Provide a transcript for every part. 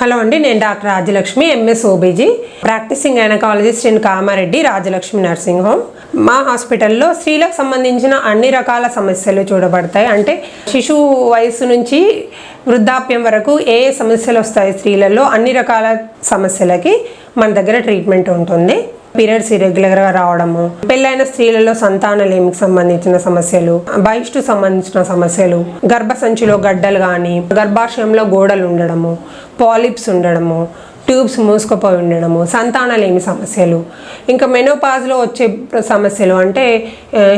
Hello అండి నేను doctor Rajalakshmi MS OBG practising gynaecologist in Kamareddy Rajalakshmi nursing home. మా హాస్పిటల్లో స్త్రీలకు సంబంధించిన అన్ని రకాల సమస్యలు చూడబడతాయి. అంటే శిశువు వయసు నుంచి వృద్ధాప్యం వరకు ఏ ఏ సమస్యలు వస్తాయి స్త్రీలలో అన్ని రకాల సమస్యలకి మన దగ్గర ట్రీట్మెంట్ ఉంటుంది. పీరియడ్స్ ఇరెగ్యులర్గా రావడము పెళ్ళైన స్త్రీలలో సంతానలేమికి సంబంధించిన సమస్యలు బహిష్టు సంబంధించిన సమస్యలు గర్భసంచిలో గడ్డలు కానీ గర్భాశయంలో గోడలు ఉండడము పాలిప్స్ ఉండడము ట్యూబ్స్ మూసుకుపోయి ఉండడము సంతానలేమి సమస్యలు? ఇంకా మెనోపాజ్లో వచ్చే సమస్యలు అంటే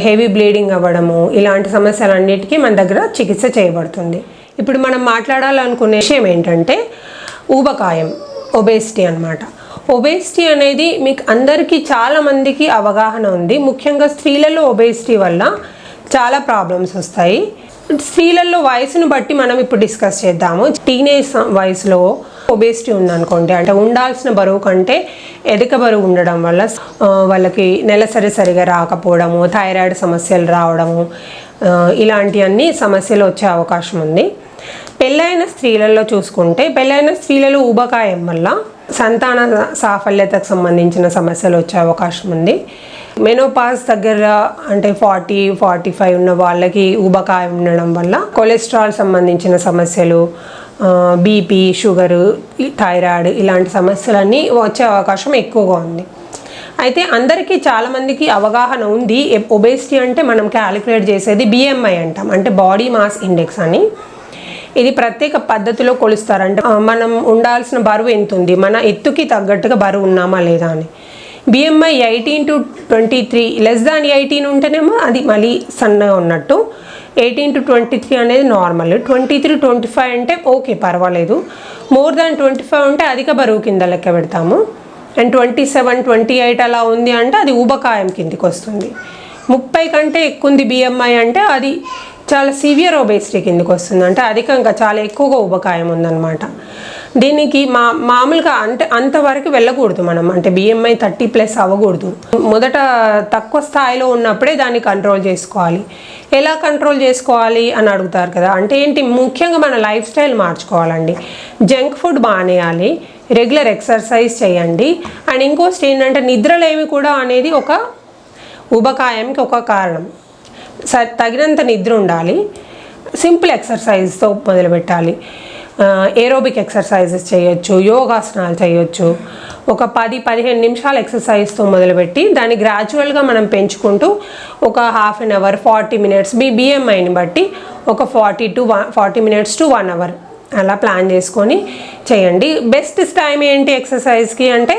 హెవీ బ్లీడింగ్ అవ్వడము ఇలాంటి సమస్యలన్నిటికీ మన దగ్గర చికిత్స చేయబడుతుంది. ఇప్పుడు మనం మాట్లాడాలనుకునే విషయం ఏంటంటే ఊబకాయం ఒబేసిటీ అన్నమాట. ఒబేసిటీ అనేది మీకు అందరికీ చాలా మందికి అవగాహన ఉంది. ముఖ్యంగా స్త్రీలలో ఒబేసిటీ వల్ల చాలా ప్రాబ్లమ్స్ వస్తాయి. స్త్రీలలో వయసును బట్టి మనం ఇప్పుడు డిస్కస్ చేద్దాము. టీనేజ్ వయసులో ఒబేసిటీ ఉందనుకోండి అంటే ఉండాల్సిన బరువు కంటే ఎదక బరువు ఉండడం వల్ల వాళ్ళకి నెలసరి సరిగా రాకపోవడము థైరాయిడ్ సమస్యలు రావడము ఇలాంటివన్నీ సమస్యలు వచ్చే అవకాశం ఉంది. పెళ్ళైన స్త్రీలలో చూసుకుంటే పెళ్ళైన స్త్రీలలో ఊబకాయం వల్ల సంతాన సాఫల్యతకు సంబంధించిన సమస్యలు వచ్చే అవకాశం ఉంది. మెనోపాస్ దగ్గర అంటే ఫార్టీ ఫార్టీ ఫైవ్ ఉన్న వాళ్ళకి ఊబకాయం ఉండడం వల్ల కొలెస్ట్రాల్ సంబంధించిన సమస్యలు బీపీ షుగరు థైరాయిడ్ ఇలాంటి సమస్యలన్నీ వచ్చే అవకాశం ఎక్కువగా ఉంది. అయితే అందరికీ చాలామందికి అవగాహన ఉంది. ఒబేసిటీ అంటే మనం క్యాలిక్యులేట్ చేసేది బిఎంఐ అంటాం. అంటే బాడీ మాస్ ఇండెక్స్ అని. ఇది ప్రత్యేక పద్ధతిలో కొలుస్తారు అంటే మనం ఉండాల్సిన బరువు ఎంత ఉంది మన ఎత్తుకి తగ్గట్టుగా బరువు ఉన్నామా లేదా అని. BMI eighteen to twenty three less than eighteen ఉంటేనేమో అది మళ్ళీ సన్నగా ఉన్నట్టు. ఎయిటీన్ టు ట్వంటీ త్రీ అనేది normal twenty three twenty five అంటే ఓకే పర్వాలేదు. మోర్ దాన్ ట్వంటీ ఫైవ్ ఉంటే అధిక బరువు కింద లెక్క పెడతాము. And twenty seven twenty eight అలా ఉంది అంటే అది ఊబకాయం కిందికి వస్తుంది. ముప్పై కంటే ఎక్కువ ఉంది బిఎంఐ అంటే అది చాలా సివియర్ ఒబేసిటీ కిందకి వస్తుంది. అంటే అధికంగా చాలా ఎక్కువగా ఉపకాయం ఉందన్నమాట. దీనికి మా మామూలుగా అంటే అంతవరకు వెళ్ళకూడదు మనం. అంటే బిఎంఐ థర్టీ ప్లస్ అవ్వకూడదు. మొదట తక్కువ స్థాయిలో ఉన్నప్పుడే దాన్ని కంట్రోల్ చేసుకోవాలి. ఎలా కంట్రోల్ చేసుకోవాలి అని అడుగుతారు కదా. అంటే ఏంటి? ముఖ్యంగా మన లైఫ్ స్టైల్ మార్చుకోవాలండి. జంక్ ఫుడ్ మానేయాలి. రెగ్యులర్ ఎక్సర్సైజ్ చేయండి. అండ్ ఇంకోటి ఏంటంటే నిద్రలేమి కూడా అనేది ఒక ఉబకాయంకి ఒక కారణం. తగినంత నిద్ర ఉండాలి. సింపుల్ ఎక్సర్సైజ్తో మొదలుపెట్టాలి. ఏరోబిక్ ఎక్సర్సైజెస్ చేయొచ్చు యోగాసనాలు చేయొచ్చు. ఒక పది పదిహేను నిమిషాల ఎక్సర్సైజ్తో మొదలుపెట్టి దాన్ని గ్రాడ్యువల్గా మనం పెంచుకుంటూ ఒక half an hour forty minutes మీ బిఎంఐని బట్టి ఒక forty to one forty minutes to one hour అలా ప్లాన్ చేసుకొని చేయండి. బెస్ట్ టైం ఏంటి ఎక్సర్సైజ్కి అంటే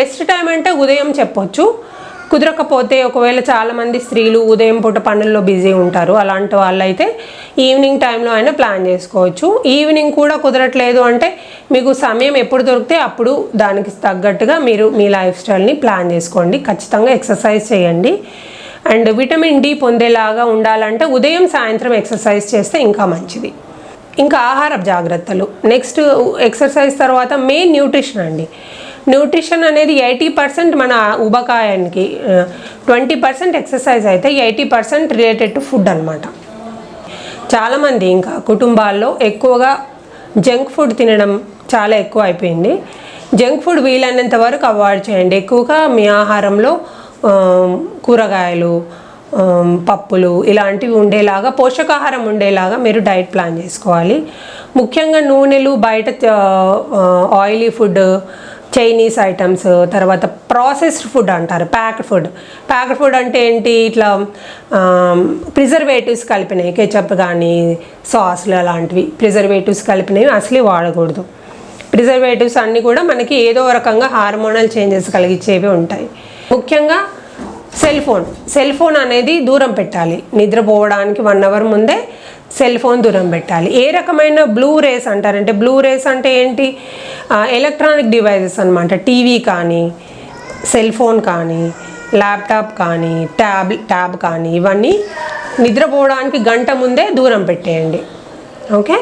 బెస్ట్ టైం అంటే ఉదయం చెప్పొచ్చు. కుదరకపోతే ఒకవేళ చాలామంది స్త్రీలు ఉదయం పూట పనుల్లో బిజీ ఉంటారు. అలాంటి వాళ్ళైతే ఈవినింగ్ టైంలో అయినా ప్లాన్ చేసుకోవచ్చు. ఈవినింగ్ కూడా కుదరట్లేదు అంటే మీకు సమయం ఎప్పుడు దొరికితే అప్పుడు దానికి తగ్గట్టుగా మీరు మీ లైఫ్ స్టైల్ని ప్లాన్ చేసుకోండి. ఖచ్చితంగా ఎక్సర్సైజ్ చేయండి. అండ్ విటమిన్ డి పొందేలాగా ఉండాలంటే ఉదయం సాయంత్రం ఎక్సర్సైజ్ చేస్తే ఇంకా మంచిది. ఇంకా ఆహార జాగ్రత్తలు. నెక్స్ట్ ఎక్సర్సైజ్ తర్వాత మెయిన్ న్యూట్రిషన్ అండి. న్యూట్రిషన్ అనేది ఎయిటీ పర్సెంట్ మన ఉబకాయానికి ట్వంటీ పర్సెంట్ ఎక్సర్సైజ్ అయితే eighty percent related to food అనమాట చాలామంది ఇంకా కుటుంబాల్లో ఎక్కువగా జంక్ ఫుడ్ తినడం చాలా ఎక్కువ అయిపోయింది. జంక్ ఫుడ్ వీలైనంత వరకు అవాయిడ్ చేయండి. ఎక్కువగా మీ ఆహారంలో కూరగాయలు పప్పులు ఇలాంటివి ఉండేలాగా పోషకాహారం ఉండేలాగా మీరు డైట్ ప్లాన్ చేసుకోవాలి. ముఖ్యంగా నూనెలు బయట ఆయిలీ ఫుడ్ చైనీస్ ఐటమ్స్ తర్వాత ప్రాసెస్డ్ ఫుడ్ అంటారు ప్యాక్డ్ ఫుడ్ ప్యాక్డ్ ఫుడ్ అంటే ఏంటి? ఇట్లా ప్రిజర్వేటివ్స్ కలిపినవి కెచప్ కానీ సాస్లు అలాంటివి. ప్రిజర్వేటివ్స్ కలిపినవి అసలే వాడకూడదు. ప్రిజర్వేటివ్స్ అన్నీ కూడా మనకి ఏదో రకంగా హార్మోనల్ చేంజెస్ కలిగించేవి ఉంటాయి. ముఖ్యంగా సెల్ ఫోన్ సెల్ ఫోన్ అనేది దూరం పెట్టాలి. నిద్రపోవడానికి వన్ అవర్ ముందే సెల్ ఫోన్ దూరం పెట్టాలి. ఏ రకమైన బ్లూ రేస్ అంటారంటే బ్లూ రేస్ అంటే ఏంటి? ఎలక్ట్రానిక్ డివైజెస్ అనమాట టీవీ కానీ సెల్ ఫోన్ కానీ ల్యాప్టాప్ కానీ ట్యాబ్ ట్యాబ్ కానీ ఇవన్నీ నిద్రపోవడానికి గంట ముందే దూరం పెట్టేయండి. ఓకే?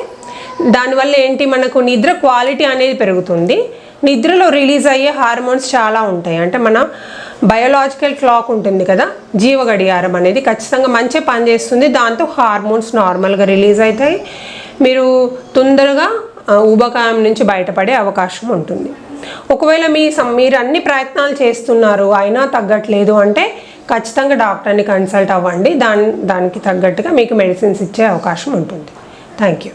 దానివల్ల ఏంటి? మనకు నిద్ర క్వాలిటీ అనేది పెరుగుతుంది. నిద్రలో రిలీజ్ అయ్యే హార్మోన్స్ చాలా ఉంటాయి. అంటే మన బయోలాజికల్ క్లాక్ ఉంటుంది కదా జీవ గడియారం అనేది ఖచ్చితంగా మంచి పనిచేస్తుంది. దాంతో హార్మోన్స్ నార్మల్గా రిలీజ్ అవుతాయి. మీరు తొందరగా ఊబకాయం నుంచి బయటపడే అవకాశం ఉంటుంది. ఒకవేళ మీ మీరు అన్ని ప్రయత్నాలు చేస్తున్నారు అయినా తగ్గట్లేదు అంటే ఖచ్చితంగా డాక్టర్ని కన్సల్ట్ అవ్వండి. దాని దానికి తగ్గట్టుగా మీకు మెడిసిన్స్ ఇచ్చే అవకాశం ఉంటుంది. Thank you.